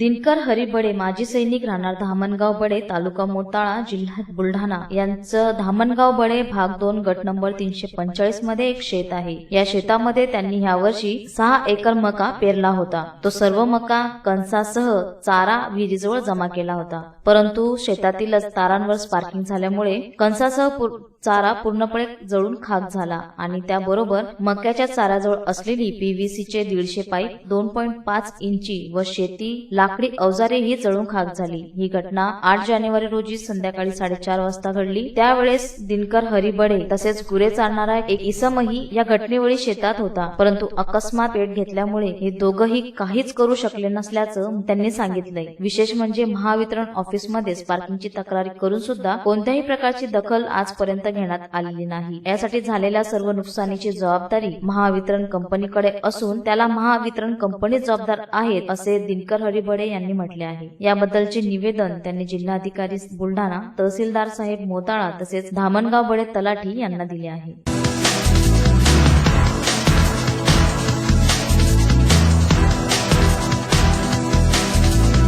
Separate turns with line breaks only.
दिनकर हरिबडे माजी सैनिक राहणार धामणगाव बडे तालुका मोताळा जिल्ह्यात बुलढाणा. यांचं धामणगाव बडे भाग दोन गट नंबर तीनशे पंचाळीसमध्ये एक शेत आहे. या शेतामध्ये त्यांनी यावर्षी सहा एकर मका पेरला होता. तो सर्व मका कणसासह चारा विहिरीजवळ जमा केला होता. परंतु शेतातीलच तारांवर स्पार्किंग झाल्यामुळे कणसासह पूर- चारा पूर्णपणे जळून खाक झाला आणि त्याबरोबर मक्याच्या चाराजवळ असलेली पीव्हीसीचे दीडशे पाईप दोन पॉईंट पाच इंची व शेती लाकडी अवजारे ही जळून खाक झाली. ही घटना आठ जानेवारी रोजी संध्याकाळी साडेचार वाजता घडली. त्यावेळेस दिनकर हरिबडे तसेच गुरे चालणारा एक इसमही या घटनेवेळी शेतात होता. परंतु अकस्मात पेट घेतल्यामुळे हे दोघंही काहीच करू शकले नसल्याचं त्यांनी सांगितलंय. विशेष म्हणजे महावितरण ऑफिसमध्ये स्पार्किंगची तक्रारी करून सुद्धा कोणत्याही प्रकारची दखल आजपर्यंत घेण्यात आलेली नाही. यासाठी झालेल्या सर्व नुकसानीची जबाबदारी महावितरण कंपनीकडे असून त्याला महावितरण कंपनी जबाबदार आहेत असे दिनकर हरिबडे यांनी म्हटले आहे. याबद्दलचे निवेदन त्यांनी जिल्हाधिकारी बुलढाणा तहसीलदार साहेब मोताळा तसेच धामणगाव बडे तलाठी यांना दिले आहे.